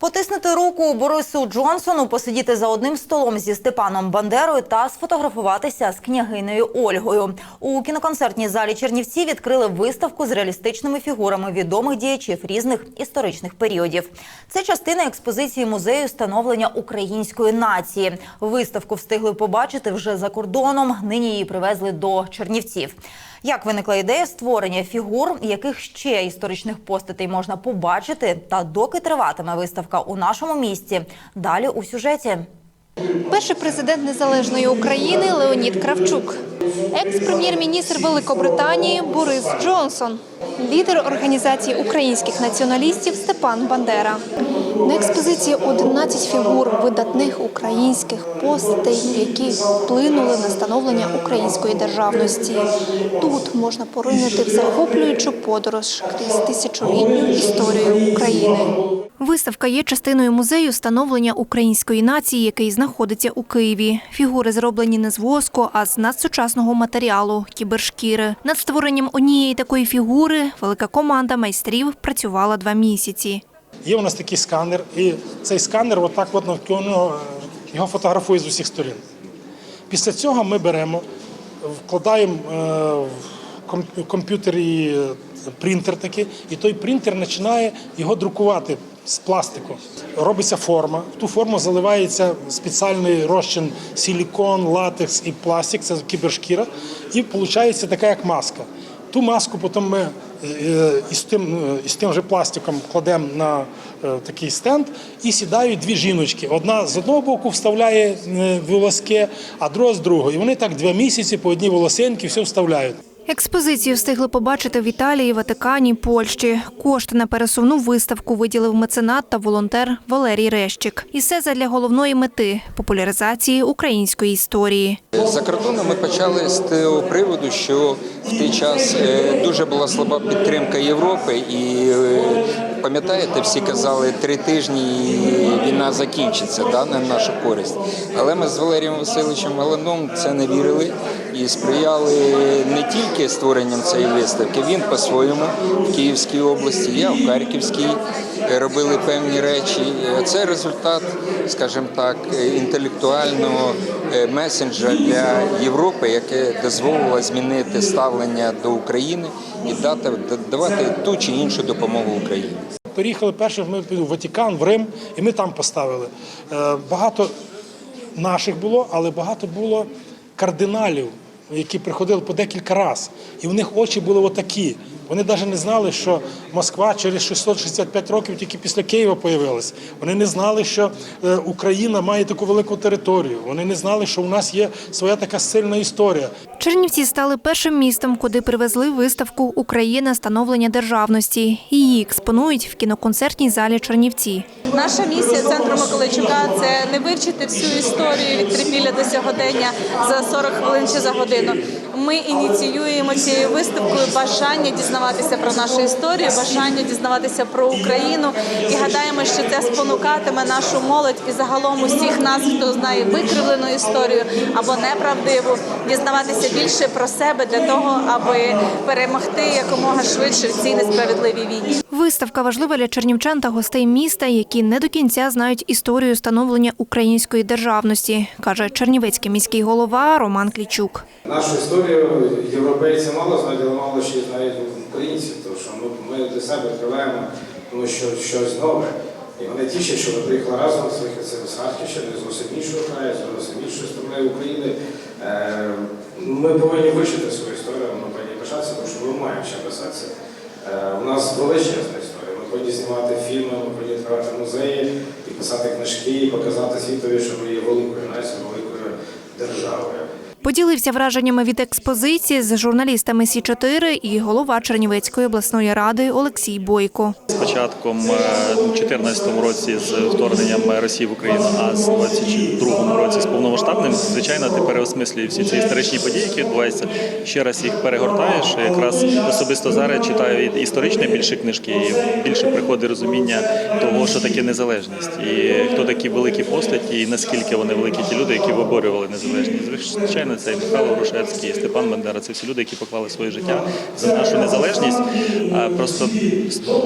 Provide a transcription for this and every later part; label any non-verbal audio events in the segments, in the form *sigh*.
Потиснути руку Борису Джонсону, посидіти за одним столом зі Степаном Бандерою та сфотографуватися з княгинею Ольгою. У кіноконцертній залі Чернівці відкрили виставку з реалістичними фігурами відомих діячів різних історичних періодів. Це частина експозиції музею становлення української нації. Виставку встигли побачити вже за кордоном. Нині її привезли до Чернівців. Як виникла ідея створення фігур, яких ще історичних постатей можна побачити, та доки триватиме виставка у нашому місті? Далі у сюжеті. Перший президент незалежної України Леонід Кравчук, екс-прем'єр-міністр Великобританії Борис Джонсон, лідер організації українських націоналістів Степан Бандера. На експозиції 11 фігур видатних українських постатей, які вплинули на становлення української державності. Тут можна поринути в захоплюючу подорож крізь тисячолітню історію України. Виставка є частиною музею становлення української нації, який знаходиться у Києві. Фігури зроблені не з воску, а з надсучасного матеріалу кібершкіри. Над створенням однієї такої фігури велика команда майстрів працювала два місяці. Є у нас такий сканер, і цей сканер отак от навколо його фотографує з усіх сторін. Після цього ми беремо, вкладаємо е, в ком- в комп'ютері е, принтер такий, і той принтер починає його друкувати з пластику. Робиться форма. В ту форму заливається спеціальний розчин силікон, латекс і пластик, це кібершкіра, і виходить така як маска. Ту маску потім ми е, із тим, е, із тим же пластиком кладемо на е, такий стенд і сідають дві жіночки. Одна з одного боку вставляє волоски, а друга з другого. І вони так два місяці по одній волосинці все вставляють. Експозицію встигли побачити в Італії, Ватикані, Польщі. Кошти на пересувну виставку виділив меценат та волонтер Валерій Рещик. І все задля головної мети популяризації української історії. За кордоном ми почали з того приводу, що в той час е, дуже була слаба підтримка Європи, і е, пам'ятаєте, всі казали, три тижні і війна закінчиться да, на нашу користь. Але ми з Валерієм Васильовичем Галаном це не вірили і сприяли не тільки створенням цієї виставки. Він по-своєму в Київській області, я в Харківській е, робили певні речі. Е, Це результат, скажімо так, е, інтелектуального месенджа для Європи, яке дозволило змінити ставлення до України і дати давати ту чи іншу допомогу Україні. Переїхали перше, ми в Ватикан, в Рим, і ми там поставили. Багато наших було, але багато було кардиналів, які приходили по декілька разів. І в них очі були отакі. Вони навіть не знали, що Москва через 665 років тільки після Києва появилась. Вони не знали, що е, Україна має таку велику територію. Вони не знали, що у нас є своя така сильна історія. Чернівці стали першим містом, куди привезли виставку Україна становлення державності. Її експонують в кіноконцертній залі Чернівці. Наша місія центру Миколайчука це не вивчити всю історію від трипілля до сьогодення за 40 хвилин чи за годину. Ми ініціюємо цією виставкою бажання дізнаватися про нашу історію, бажання дізнаватися про Україну і гадаємо, що це спонукатиме нашу молодь і загалом усіх нас, хто знає викривлену історію або неправдиву, дізнаватися більше про себе для того, аби перемогти якомога швидше в цій несправедливій війні. Виставка важлива для чернівчан та гостей міста, які не до кінця знають історію становлення української державності, каже чернівецький міський голова Роман Клічук. Нашу історію європейці мало знають, але мало ще знають українці, тому що ми, ми для себе відкриваємо тому що щось нове. І вони тішать, що ми приїхали разом з своїх з Харківщини, з зовсім іншого краю, з зовсім іншої сторони України. Е, Ми повинні вивчити свою історію, ми повинні пишатися, тому що ми маємо ще писатися. Е, У нас величезна історія. Ми повинні знімати фільми, ми повинні відкривати музеї і писати книжки, і показати світові, що ми є великою нацією, великою державою. Поділився враженнями від експозиції з журналістами Сі 4 і голова Чернівецької обласної ради Олексій Бойко. з початком е, 2014 році з вторгненням Росії в Україну, а з 22 році з повномасштабним, звичайно, ти переосмислюєш всі ці історичні події, які відбуваються. Ще раз їх перегортаєш. Якраз особисто зараз читаю історичні більше книжки, і більше приходить розуміння того, що таке незалежність, і хто такі великі постаті, і наскільки вони великі ті люди, які виборювали незалежність. Звичайно, це Михайло Грушевський, Степан Бандера. Це всі люди, які поклали своє життя за нашу незалежність. Просто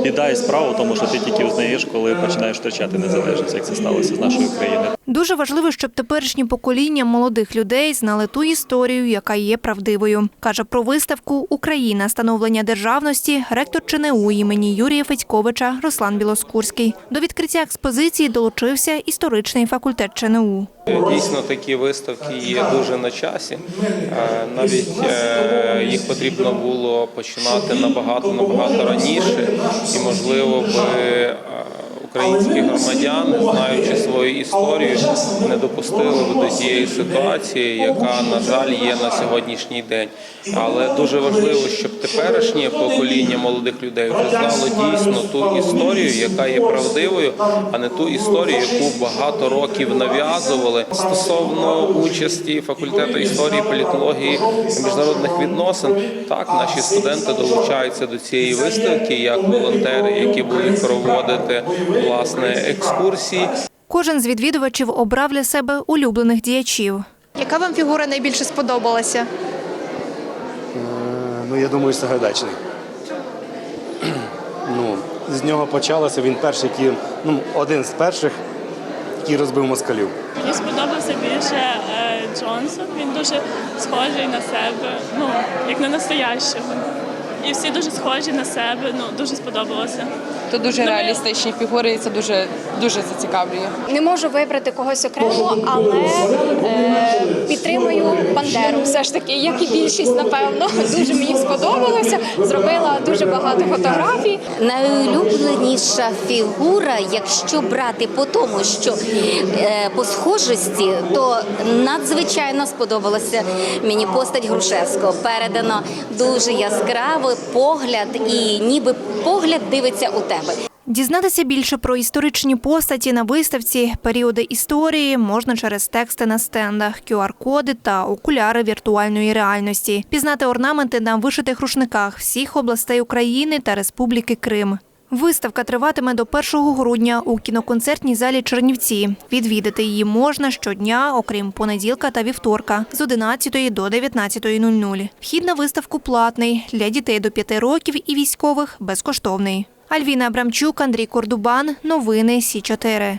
біда і справа тому, що ти тільки узнаєш, коли починаєш втрачати незалежність, як це сталося з нашою країною. Дуже важливо, щоб теперішні покоління молодих людей знали ту історію, яка є правдивою. Каже про виставку Україна становлення державності ректор ЧНУ імені Юрія Федьковича Руслан Білоскурський. До відкриття експозиції долучився історичний факультет ЧНУ. Дійсно, такі виставки є дуже на часі. Е, Навіть е, їх потрібно було починати набагато набагато раніше, і можливо би українські громадяни, знаючи свою історію, не допустили б до тієї ситуації, яка на жаль є на сьогоднішній день. Але дуже важливо, щоб теперішнє покоління молодих людей вже знало дійсно ту історію, яка є правдивою, а не ту історію, яку багато років нав'язували стосовно участі факультету історії, політології міжнародних відносин. Так, наші студенти долучаються до цієї виставки як волонтери, які будуть проводити власне екскурсії. Кожен з відвідувачів обрав для себе улюблених діячів. Яка вам фігура найбільше сподобалася? Е, Ну, я думаю, Сагайдачний. Ну, з нього почалося. Він перший, який, ну, один з перших, який розбив москалів. Мені сподобався більше е, Джонсон. Він дуже схожий на себе, ну як на настоящого. І всі дуже схожі на себе. Ну дуже сподобалося. Це дуже реалістичні фігури, і це дуже дуже зацікавлює. Не можу вибрати когось окремо, але е, підтримую Бандеру. Все ж таки, як і більшість, напевно, *laughs* дуже мені сподобалося. Зробила дуже багато фотографій. Найулюбленіша фігура, якщо брати по тому, що е, по схожості, то надзвичайно сподобалася мені постать Грушевського. Передано дуже яскраво погляд, і ніби погляд дивиться у тебе. Дізнатися більше про історичні постаті на виставці, періоди історії можна через тексти на стендах, QR-коди та окуляри віртуальної реальності. Пізнати орнаменти на вишитих рушниках всіх областей України та Республіки Крим. Виставка триватиме до 1 грудня у кіноконцертній залі Чернівці. Відвідати її можна щодня, окрім понеділка та вівторка, з 11 до 19.00. Вхід на виставку платний для дітей до 5 років і військових безкоштовний. Альвіна Абрамчук, Андрій Кордубан. Новини Сі 4